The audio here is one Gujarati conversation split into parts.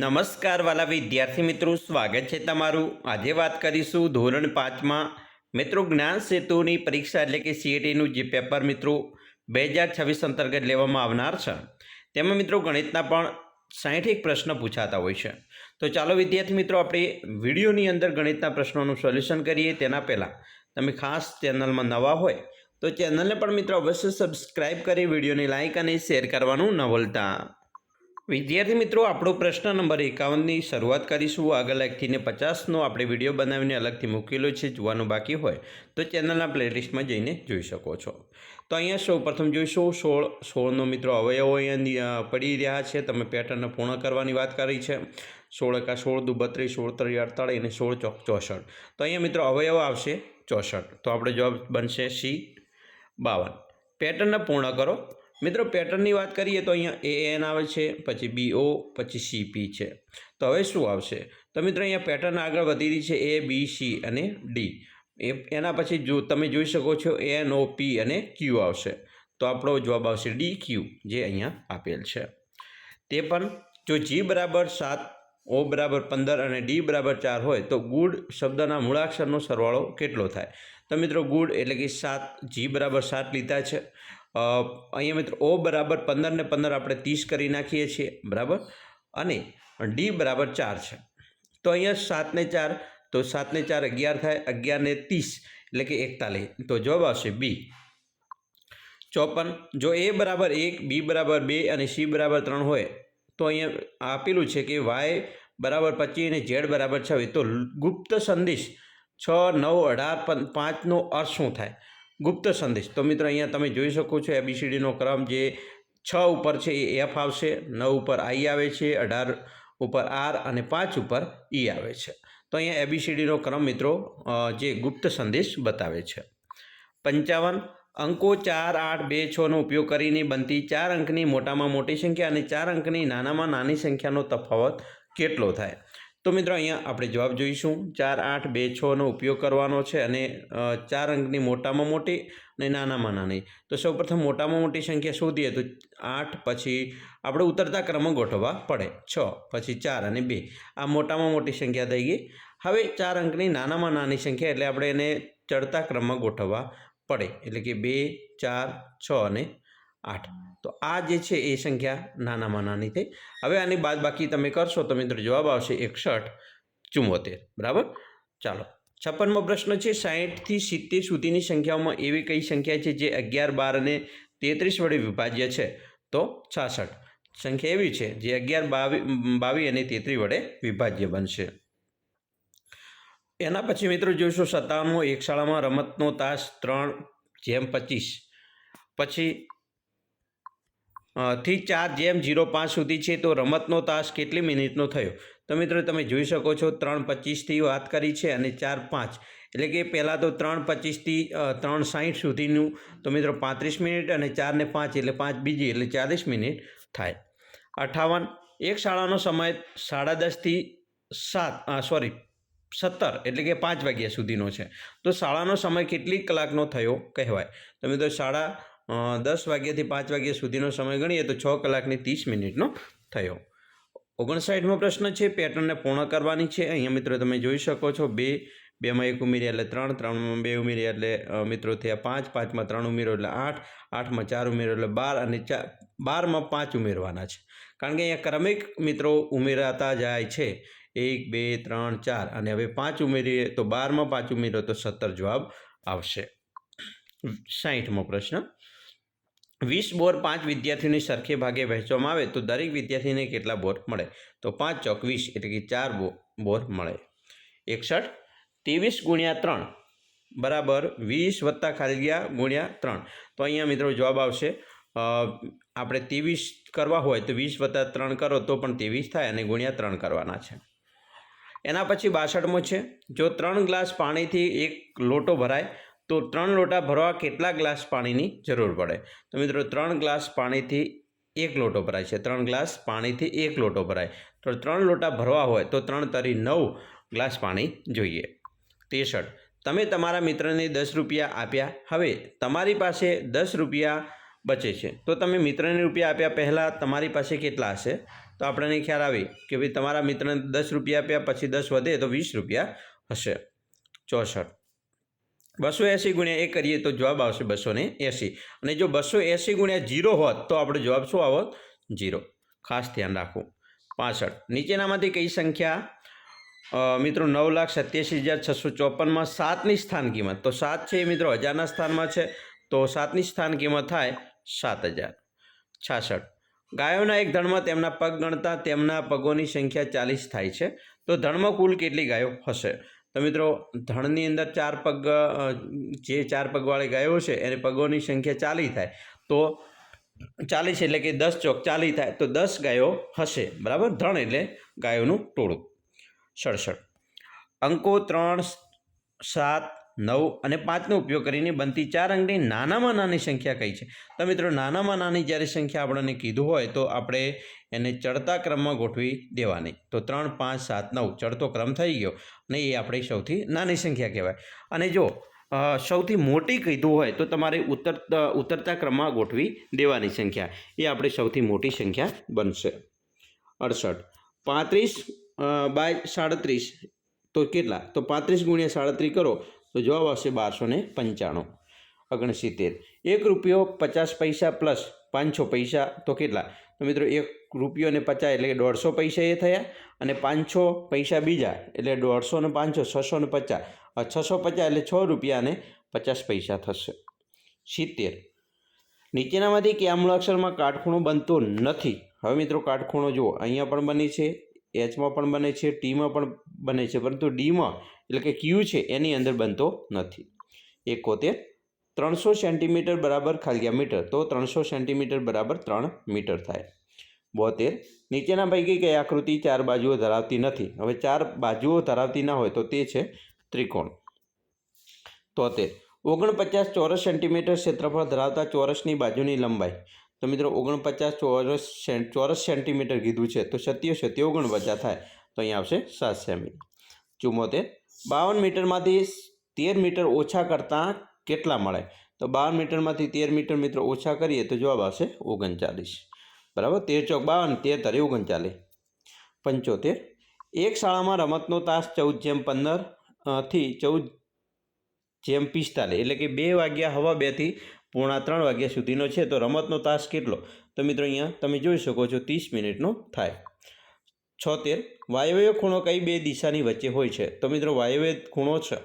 નમસ્કાર વાલા વિદ્યાર્થી મિત્રો, સ્વાગત છે તમારું. આજે વાત કરીશું ધોરણ પાંચમાં. મિત્રો, જ્ઞાન સેતુની પરીક્ષા એટલે કે સીએટીનું જે પેપર મિત્રો બે હજાર છવ્વીસ અંતર્ગત લેવામાં આવનાર છે. તેમાં મિત્રો ગણિતના પણ સાઠ એક પ્રશ્ન પૂછાતા હોય છે. તો ચાલો વિદ્યાર્થી મિત્રો, આપણે વિડીયોની અંદર ગણિતના પ્રશ્નોનું સોલ્યુશન કરીએ. તેના પહેલાં, તમે ખાસ ચેનલમાં નવા હોય, તો ચેનલને પણ મિત્રો અવશ્ય સબસ્ક્રાઈબ કરી, વિડીયોને લાઇક અને શેર કરવાનું ન ભૂલતા. વિદ્યાર્થી મિત્રો, આપણો પ્રશ્ન નંબર એકાવનની શરૂઆત કરીશું. આગળ એકથીને પચાસનો આપણે વીડિયો બનાવીને અલગથી મૂકેલો છે, જોવાનું બાકી હોય તો ચેનલના પ્લેલિસ્ટમાં જઈને જોઈ શકો છો. તો અહીંયા સૌ પ્રથમ જોઈશું. સોળ, સોળનો મિત્રો અવયવો અહીંયા પડી રહ્યા છે. તમે પેટર્નને પૂર્ણ કરવાની વાત કરી છે. સોળ એકા સોળ, દુ બત્રીસ, સોળ ત્રી અડતાળીસ અને સોળ ચોક ચોસઠ. તો અહીંયા મિત્રો અવયવ આવશે ચોસઠ. તો આપણે જવાબ બનશે સી, બાવન. પેટર્નને પૂર્ણ કરો. મિત્રો, પેટર્નની વાત કરીએ તો અહીંયા એ એન આવે છે, પછી બી ઓ પછી સી પી છે. તો હવે શું આવશે? તો મિત્રો, અહીંયા પેટર્ન આગળ વધી રહી છે એ બી સી અને ડી એ એના પછી જો તમે જોઈ શકો છો એન ઓ પી અને ક્યુ આવશે. તો આપણો જવાબ આવશે ડી ક્યુ જે અહીંયા આપેલ છે. તે પણ જો જી બરાબર સાત ઓ બરાબર પંદર અને ડી બરાબર ચાર હોય, તો ગુડ શબ્દના મૂળાક્ષરનો સરવાળો કેટલો થાય? તો મિત્રો, ગુડ એટલે કે સાત જી બરાબર સાત લીધા છે. અહીંયા મિત્રો ઓ બરાબર પંદર ને પંદર આપણે ત્રીસ કરી નાખીએ છીએ, બરાબર? અને ડી બરાબર ચાર છે. તો અહીંયા સાતને ચાર, તો સાતને ચાર અગિયાર થાય અગિયારને ત્રીસ એટલે કે એકતાલીસ. તો જવાબ આવશે બી. ચોપન, જો એ બરાબર એક, બી બરાબર બે અને સી બરાબર ત્રણ હોય, તો અહીંયા આપેલું છે કે વાય બરાબર પચીસ અને ઝેડ બરાબર છવ્વીસ. તો ગુપ્ત સંદેશ છ, નવ, અઢાર પાંચનો અર્થ શું થાય? ગુપ્ત સંદેશ. તો મિત્રો અહીંયા તમે જોઈ શકો છો એબીસીડીનો ક્રમ જે છ ઉપર છે એ એફ આવશે, નવ ઉપર આઈ આવે છે, અઢાર ઉપર આર અને પાંચ ઉપર ઈ આવે છે. તો અહીંયા એબીસીડીનો ક્રમ મિત્રો જે ગુપ્ત સંદેશ બતાવે છે. પંચાવન, અંકો ચાર, આઠ, બે છનો ઉપયોગ કરીને બનતી ચાર અંકની મોટામાં મોટી સંખ્યા અને ચાર અંકની નાનામાં નાની સંખ્યાનો તફાવત કેટલો થાય? તો મિત્રો અહીંયા આપણે જવાબ જોઈશું. ચાર, આઠ, બે છનો ઉપયોગ કરવાનો છે અને ચાર અંકની મોટામાં મોટી અને નાનામાં નાની. તો સૌપ્રથમ મોટામાં મોટી સંખ્યા શોધીએ તો આઠ પછી આપણે ઉતરતા ક્રમમાં ગોઠવવા પડે. છ પછી ચાર અને બે. આ મોટામાં મોટી સંખ્યા થઈ ગઈ. હવે ચાર અંકની નાનામાં નાની સંખ્યા એટલે આપણે એને ચડતા ક્રમમાં ગોઠવવા પડે. એટલે કે બે, ચાર, છ અને આઠ. તો આ જે છે એ સંખ્યા નાનામાં નાની થઈ. હવે આની બાદ બાકી તમે કરશો તો મિત્રો જવાબ આવશે એકસઠ ચુમ્મોતેર બરાબર? ચાલો. છપ્પનમો પ્રશ્ન છે, સાહીઠથી સિત્તેર સુધીની સંખ્યાઓમાં એવી કઈ સંખ્યા છે જે અગિયાર, બાર અને તેત્રીસ વડે વિભાજ્ય છે? તો છાસઠ. સંખ્યા એવી છે જે અગિયાર, બાવી બાવી અને તેત્રીસ વડે વિભાજ્ય બનશે. એના પછી મિત્રો જોઈશું સત્તાણું એક શાળામાં રમતનો તાસ ત્રણ, જેમ પચીસ. પછી થી ચાર જેમ જીરો પાંચ સુધી છે તો રમતનો તાસ કેટલી મિનિટનો થયો? તો મિત્રો તમે જોઈ શકો છો ત્રણ પચીસથી વાત કરી છે અને ચાર પાંચ. એટલે કે પહેલાં તો ત્રણ પચીસથી ત્રણ સાઠ સુધીનું, તો મિત્રો પાંત્રીસ મિનિટ અને ચારને પાંચ એટલે પાંચ બીજી એટલે ચાલીસ મિનિટ થાય. અઠાવન. એક શાળાનો સમય સાડા દસથી સાત સોરી સત્તર એટલે કે પાંચ વાગ્યા સુધીનો છે. તો શાળાનો સમય કેટલી કલાકનો થયો કહેવાય? તો મિત્રો શાળા દસ વાગ્યાથી પાંચ વાગ્યા સુધીનો સમય ગણીએ તો છ કલાકની ત્રીસ મિનિટનો થયો. ઓગણસાઠમો પ્રશ્ન છે, પેટર્નને પૂર્ણ કરવાની છે. અહીંયા મિત્રો તમે જોઈ શકો છો, બે, બેમાં એક ઉમેર્યા એટલે ત્રણ, ત્રણમાં બે ઉમેર્યા એટલે મિત્રો થયા પાંચ, પાંચમાં ત્રણ ઉમેરો એટલે આઠ, આઠમાં ચાર ઉમેરો એટલે બાર અને ચાર બારમાં પાંચ ઉમેરવાના છે. કારણ કે અહીંયા ક્રમિક મિત્રો ઉમેરાતા જાય છે. એક, બે, ત્રણ, ચાર અને હવે પાંચ ઉમેરીએ તો બારમાં પાંચ ઉમેરો તો સત્તર જવાબ આવશે. સાહીઠમો પ્રશ્ન. વીસ બોર પાંચ વિદ્યાર્થીઓને સરખે ભાગે વહેંચવામાં આવે તો દરેક વિદ્યાર્થીને કેટલા બોર મળે? તો પાંચ ચોક વીસ એટલે કે ચાર બોર મળે. એકસઠ, ત્રેવીસ ગુણ્યા ત્રણ બરાબર વીસ વત્તા ખાલિયા ગુણ્યા ત્રણ. તો અહીંયા મિત્રો જવાબ આવશે આપણે ત્રેવીસ કરવા હોય તો વીસ વત્તા ત્રણ કરો તો પણ ત્રેવીસ થાય અને ગુણ્યા ત્રણ કરવાના છે. એના પછી બાસઠમો છે, જો ત્રણ ગ્લાસ પાણીથી એક લોટો ભરાય તો ત્રણ લોટા ભરવા કેટલા ગ્લાસ પાણીની જરૂર પડે? તો મિત્રો, ત્રણ ગ્લાસ પાણીથી એક લોટો ભરાય છે. ત્રણ ગ્લાસ પાણીથી એક લોટો ભરાય. તો ત્રણ લોટા ભરવા હોય તો ત્રણ તરી નવ ગ્લાસ પાણી જોઈએ. ત્રેસઠ તમે તમારા મિત્રને દસ રૂપિયા આપ્યા. હવે તમારી પાસે દસ રૂપિયા બચે છે. તો તમે મિત્રને રૂપિયા આપ્યા પહેલાં તમારી પાસે કેટલા હશે? તો આપણને ખ્યાલ આવે કે ભાઈ તમારા મિત્રને દસ રૂપિયા આપ્યા, પછી દસ વધે તો વીસ રૂપિયા હશે. ચોસઠ. બસો એંસી ગુણ્યા એ કરીએ તો જવાબ આવશે બસો ને એંસી. અને જો બસો એંસી ગુણ્યા જીરો હોત તો આપણો જવાબ શું આવત? જીરો ખાસ ધ્યાન રાખવું. પાછળ નીચેનામાંથી કઈ સંખ્યા? મિત્રો નવ લાખ સત્યાસી હજાર છસો ચોપનમાં સાતની સ્થાન કિંમત. તો સાત છે એ મિત્રો, હજારના સ્થાનમાં છે. તો સાતની સ્થાન કિંમત થાય સાત હજાર. છાસઠ. ગાયોના એક ધણમાં તેમના પગ ગણતા તેમના પગોની સંખ્યા ચાલીસ થાય છે. તો ધણમાં કુલ કેટલી ગાયો હશે? તો મિત્રો, ધણની અંદર ચાર પગ જે ચાર પગવાળી ગાયો છે, એને પગોની સંખ્યા ચાલી થાય. તો ચાલીસ એટલે કે દસ ચોક ચાલી થાય, તો દસ ગાયો હશે. બરાબર? ધણ એટલે ગાયોનું ટોળું. સડસડ. અંકો ત્રણ, સાત નવ અને પાંચનો ઉપયોગ કરીને બનતી ચાર અંકની નાનામાં નાની સંખ્યા કઈ છે? તો મિત્રો, નાનામાં નાની જ્યારે સંખ્યા આપણને કીધું હોય તો આપણે એને ચડતા ક્રમમાં ગોઠવી દેવાની. તો ત્રણ, પાંચ, સાત, નવ ચડતો ક્રમ થઈ ગયો અને એ આપણે સૌથી નાની સંખ્યા કહેવાય. અને જો સૌથી મોટી કીધું હોય તો તમારે ઉત્તર ઉતરતા ક્રમમાં ગોઠવી દેવાની સંખ્યા. એ આપણે સૌથી મોટી સંખ્યા બનશે. અડસઠ. પાંત્રીસ બાય સાડત્રીસ. તો કેટલા? તો પાંત્રીસ ગુણ્યા સાડત્રીસ કરો. તો જવાબ આવશે બારસો ને પંચાણું. ઓગણસિત્તેર. એક રૂપિયો પચાસ પૈસા પ્લસ પાંચસો પૈસા, તો કેટલા? તો મિત્રો એક રૂપિયો ને પચાસ એટલે કે દોઢસો પૈસા એ થયા અને પાંચસો પૈસા બીજા એટલે દોઢસો ને પાંચસો, છસો ને પચાસ. છસો પચાસ એટલે છ રૂપિયા અને પચાસ પૈસા થશે. સિત્તેર. નીચેનામાંથી કયા મૂળાક્ષરમાં કાટખૂણો બનતો નથી. હવે મિત્રો કાટખૂણો જુઓ. અહીંયા પણ બને છે એચમાં પણ બને છે ટીમાં પણ બને છે, પરંતુ ડીમાં એટલે કે ક્યુ છે, એની અંદર બનતો નથી. એકોતેર, ત્રણસો સેન્ટીમીટર બરાબર ખાલિયા મીટર, તો ત્રણસો સેન્ટીમીટર બરાબર ત્રણ મીટર થાય. બોતેર, નીચેના પૈકી કઈ આકૃતિ ચાર બાજુઓ ધરાવતી નથી. હવે ચાર બાજુઓ ધરાવતી ના હોય તો તે છે ત્રિકોણ. તોતેર, ઓગણપચાસ ચોરસ સેન્ટીમીટર ક્ષેત્રફળ ધરાવતા ચોરસની બાજુની લંબાઈ. તો મિત્રો ઓગણપચાસ ચોરસ ચોરસ સેન્ટીમીટર કીધું છે, તો સત્યો સત્યો ઓગણપચાસ થાય. તો અહીંયા આવશે સાત સેમી. ચુમ્મોતેર બાવન મીટરમાંથી તેર મીટર ઓછા કરતાં કેટલા મળે? તો બાવન મીટરમાંથી તેર મીટર મિત્રો ઓછા કરીએ તો જવાબ આવશે ઓગણચાલીસ. બરાબર? તેર ચોક બાવન, તેર તરી ઓગણચાલીસ. પંચોતેર. એક શાળામાં રમતનો તાસ ચૌદ જેમ પંદરથી ચૌદ જેમ પિસ્તાલીસ. એટલે કે બે વાગ્યા હવા બેથી પૂણા ત્રણ વાગ્યા સુધીનો છે. તો રમતનો તાસ કેટલો? તો મિત્રો અહીંયા તમે જોઈ શકો છો ત્રીસ મિનિટનો થાય. છોતેર. વાયવ્ય ખૂણો કઈ બે દિશાની વચ્ચે હોય છે? તો મિત્રો વાયવ્ય ખૂણો છે,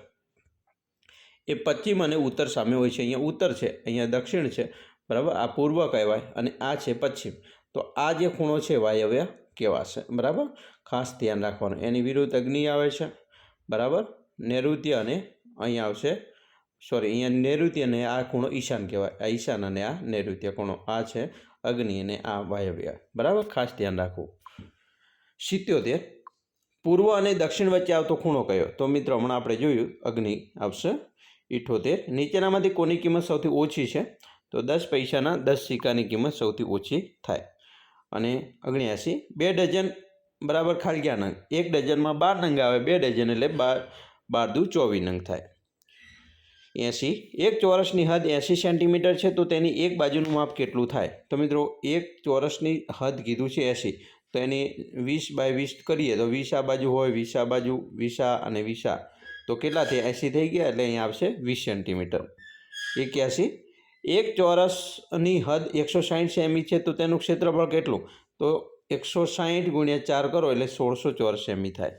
એ પશ્ચિમ અને ઉત્તર સામે હોય છે. અહીંયા ઉત્તર છે, અહીંયા દક્ષિણ છે, બરાબર? આ પૂર્વ કહેવાય અને આ છે પશ્ચિમ. તો આ જે ખૂણો છે વાયવ્ય કહેવાશે, બરાબર? ખાસ ધ્યાન રાખવાનું. એની વિરુદ્ધ અગ્નિ આવે છે, બરાબર? નૈઋત્ય અને અહીંયા આવશે, સોરી, અહીંયા નૈઋત્ય અને આ ખૂણો ઈશાન કહેવાય. આ ઈશાન અને આ નૈઋત્ય ખૂણો, આ છે અગ્નિ અને આ વાયવ્ય, બરાબર? ખાસ ધ્યાન રાખવું. સિત્યોતેર. પૂર્વ અને દક્ષિણ વચ્ચે આવતો ખૂણો કયો? તો મિત્રો, હમણાં આપણે જોયું, અગ્નિ આવશે, ઇઠોતેર. નીચેનામાંથી કોની કિંમત સૌથી ઓછી છે? તો દસ પૈસાના દસ સિક્કાની કિંમત સૌથી ઓછી થાય. અને અગ્નિયાસી બે ડઝન બરાબર ખાલિયા નંગ? એક ડઝનમાં બાર નંગ આવે, બે ડઝન એટલે બાર બાર દુ ચોવીસ નંગ થાય. એંસી એક ચોરસની હદ એંસી સેન્ટીમીટર છે, તો તેની એક બાજુનું માપ કેટલું થાય? તો મિત્રો, એક ચોરસની હદ કીધું છે એંસી તો એની વીસ બાય વીસ કરીએ તો વીસ આ બાજુ હોય, વીસ આ બાજુ, વીસ અને વીસ તો કેટલા થયા એંસી થઈ ગયા એટલે અહીંયા આવશે વીસ સેન્ટીમીટર. એક્યાસી એક ચોરસની હદ એકસો સાહીઠ સેમી છે તો તેનું ક્ષેત્રફળ કેટલું? તો એકસો સાઠ ગુણ્યા ચાર કરો એટલે સોળસો ચોરસ સેમી થાય.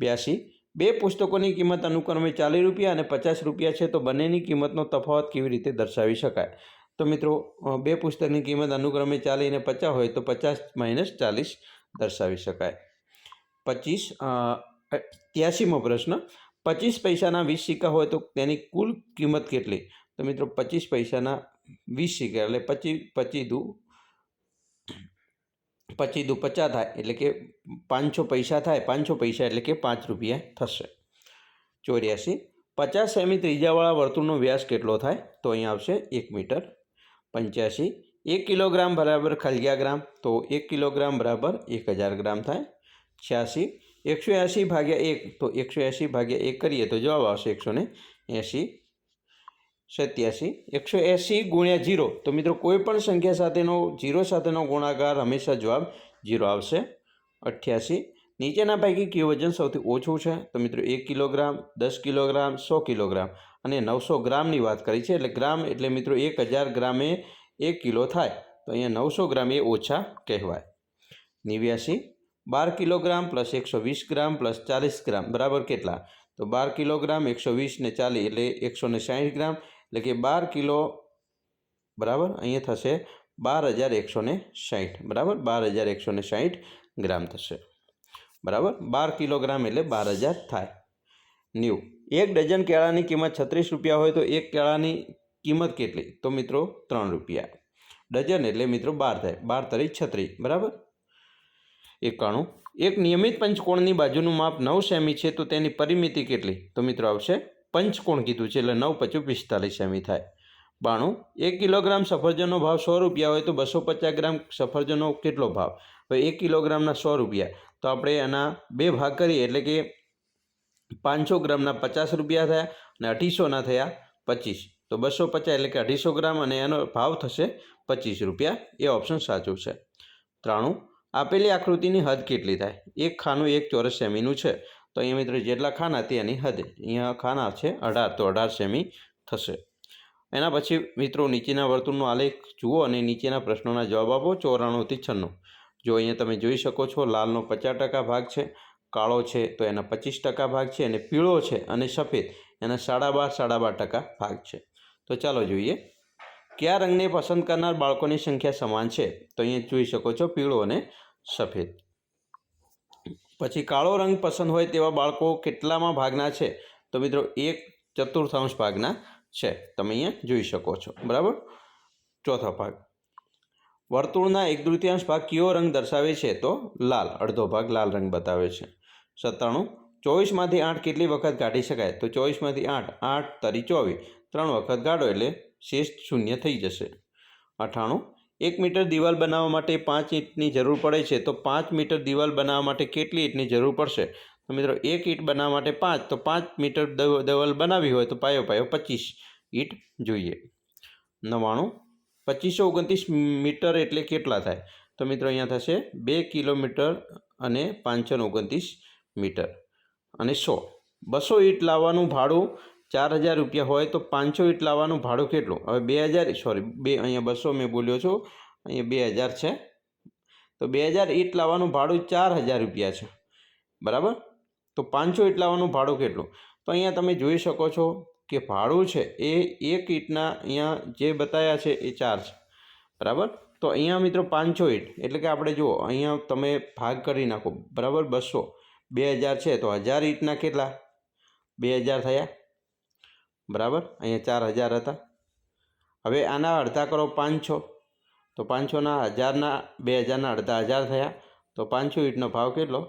બ્યાસી બે પુસ્તકોની કિંમત અનુક્રમે ચાલીસ રૂપિયા અને પચાસ રૂપિયા છે તો બંનેની કિંમતનો તફાવત કેવી રીતે દર્શાવી શકાય? તો મિત્રો બે પુસ્તકની કિંમત અનુક્રમે ચાલીને પચાસ હોય તો પચાસ માઇનસ ચાલીસ દર્શાવી શકાય. પચીસ ત્યાસીમો પ્રશ્ન. પચીસ પૈસાના વીસ સિક્કા હોય તો તેની કુલ કિંમત કેટલી? તો મિત્રો, પચીસ પૈસાના વીસ સિક્કા એટલે પચીસ પચી દુ પચી દુ પચાસ થાય એટલે કે પાંચસો પૈસા થાય, પાંચસો પૈસા એટલે કે પાંચ રૂપિયા થશે. ચોર્યાસી. પચાસ સેમી ત્રીજાવાળા વર્તુળનો વ્યાસ કેટલો થાય? તો અહીં આવશે એક મીટર. પંચ્યાસી એક કિલોગ્રામ બરાબર ખલિયા ગ્રામ તો એક કિલોગ્રામ બરાબર એક હજાર ગ્રામ થાય છ્યાસી એકસો એંસી ભાગ્યા એક તો એકસો એંસી ભાગ્યા એક કરીએ તો જવાબ આવશે એકસો ને એંસી સત્યાસી એકસો એંસી ગુણ્યા જીરો તો મિત્રો કોઈ પણ સંખ્યા સાથેનો જીરો સાથેનો ગુણાકાર હંમેશા જવાબ જીરો આવશે અઠ્યાસી નીચેના પૈકી કયું વજન સૌથી ઓછું છે તો મિત્રો એક કિલોગ્રામ દસ કિલોગ્રામ સો કિલોગ્રામ અને નવસો ગ્રામની વાત કરી છે, એટલે ગ્રામ એટલે મિત્રો એક હજાર ગ્રામે એક કિલો થાય. તો અહીંયા નવસો ગ્રામ એ ઓછા કહેવાય. નેવ્યાસી બાર કિલોગ્રામ પ્લસ એકસો વીસ ગ્રામ પ્લસ ચાલીસ ગ્રામ, બરાબર કેટલા? તો બાર કિલોગ્રામ એકસો વીસ ને ચાલીસ એટલે એકસો ને સાહીઠ ગ્રામ, એટલે કે બાર કિલો, બરાબર? અહીંયા થશે બાર હજાર એકસો ને સાઠ બરાબર? બાર હજાર એકસો ને સાઠ ગ્રામ થશે. બરાબર? બાર કિલોગ્રામ એટલે બાર હજાર થાય. નેવું. એક ડઝન કેળાની કિંમત છત્રીસ રૂપિયા હોય તો એક કેળાની કિંમત કેટલી? તો મિત્રો ત્રણ રૂપિયા. ડઝન એટલે મિત્રો બાર થાય. બાર તરી છત્રીસ બરાબર? એકાણું. એક નિયમિત પંચકોણની બાજુનું માપ નવ સેમી છે તો તેની પરિમિતિ કેટલી? તો મિત્રો આવશે પંચકોણ કીધું છે એટલે નવ પચું પિસ્તાલીસ સેમી થાય. બાણું. એક કિલોગ્રામ સફરજનનો ભાવ સો રૂપિયા હોય તો બસો પચાસ ગ્રામ સફરજનનો કેટલો ભાવ? હવે એક કિલોગ્રામના સો રૂપિયા. તો આપણે એના બે ભાગ કરીએ. એટલે કે પાંચસો ગ્રામના પચાસ રૂપિયા થયા અને અઢીસોના થયા પચીસ. તો બસો પચાસ એટલે કે અઢીસો ગ્રામ અને એનો ભાવ થશે પચીસ રૂપિયા. એ ઓપ્શન સાચું છે. ત્રાણું, આપેલી આકૃતિની હદ કેટલી થાય? એક ખાનું એક ચોરસ સેમીનું છે. તો અહીંયા મિત્રો જેટલા ખાના તેની હદ. અહીંયા ખાના છે અઢાર, તો અઢાર સેમી થશે. એના પછી મિત્રો નીચેના વર્તુળનો આલેખ જુઓ અને નીચેના પ્રશ્નોના જવાબ આપો ચોરાણુંથી છન્નું. જો અહીંયા તમે જોઈ શકો છો લાલનો પચાસ ટકા ભાગ છે કાળો છે, તો એના પચીસ ટકા ભાગ છે અને પીળો છે અને સફેદ. એના સાડા બાર સાડા બાર ટકા ભાગ છે. તો ચાલો જોઈએ. કયા રંગને પસંદ કરનાર બાળકોની સંખ્યા સમાન છે? તો અહીંયા જોઈ શકો છો પીળો અને સફેદ. પછી કાળો રંગ પસંદ હોય તેવા બાળકો કેટલામાં ભાગના છે? તો મિત્રો એક ચતુર્થાંશ ભાગના છે. તમે અહીંયા જોઈ શકો છો. બરાબર? ચોથો ભાગ. વર્તુળના એક તૃતીયાંશ ભાગ કયો રંગ દર્શાવે છે? તો લાલ. અડધો ભાગ લાલ રંગ બતાવે છે. સત્તાણું. ચોવીસમાંથી આઠ કેટલી વખત કાઢી શકાય? તો ચોવીસમાંથી આઠ આઠ તરી ચોવીસ, ત્રણ વખત કાઢો એટલે શેષ શૂન્ય થઈ જશે. અઠાણું એક મીટર દિવાલ બનાવવા માટે પાંચ ઈંટની જરૂર પડે છે, તો પાંચ મીટર દિવાલ બનાવવા માટે કેટલી ઈંટની જરૂર પડશે? તો મિત્રો, એક ઈંટ બનાવવા માટે પાંચ, તો પાંચ મીટર દવ- દિવાલ બનાવવી હોય તો પાયો પાયો પચીસ ઈંટ જોઈએ. નવ્વાણું. પચીસો ઓગણત્રીસ મીટર એટલે કેટલા થાય? તો મિત્રો, અહીંયા થશે બે કિલોમીટર અને પાંચસો ઓગણત્રીસ મીટર. અને સો. બસો ઈંટ લાવવાનું ભાડું ચાર હજાર રૂપિયા હોય તો પાંચસો ઈંટ લાવવાનું ભાડું કેટલું? હવે બે હજાર સોરી બે, અહીંયા બસો મેં બોલ્યો છું. અહીંયા બે હજાર છે. તો બે હજાર ઈંટ લાવવાનું ભાડું ચાર હજાર રૂપિયા છે. બરાબર? તો પાંચસો ઈંટ લાવવાનું ભાડું કેટલું? તો અહીંયા તમે જોઈ શકો છો કે ભાડું છે એ એક ઈંટના અહીંયા જે બતાવ્યા છે એ ચાર છે. બરાબર? તો અહીંયા મિત્રો પાંચસો ઈંટ. એટલે કે આપણે જુઓ, અહીંયા તમે ભાગ કરી નાખો. બરાબર? બસો. બે હજાર છે તો હજાર ઈંટના કેટલા? બે હજાર થયા. બરાબર? અહીંયા ચાર હજાર હતા. હવે આના અડધા કરો પાંચસો. તો પાંચસોના હજારના, બે હજારના અડધા હજાર થયા. તો પાંચસો ઈંટનો ભાવ કેટલો?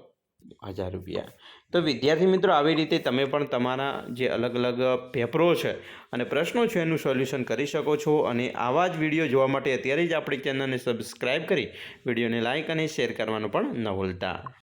હજાર રૂપિયા. તો વિદ્યાર્થી મિત્રો, આવી રીતે તમે પણ તમારા જે અલગ અલગ પેપરો છે અને પ્રશ્નો છે એનું સોલ્યુશન કરી શકો છો અને આવા જ વીડિયો જોવા માટે અત્યારે જ આપણી ચેનલને સબસ્ક્રાઈબ કરી વિડીયોને લાઇક અને શેર કરવાનું પણ ન ભૂલતા.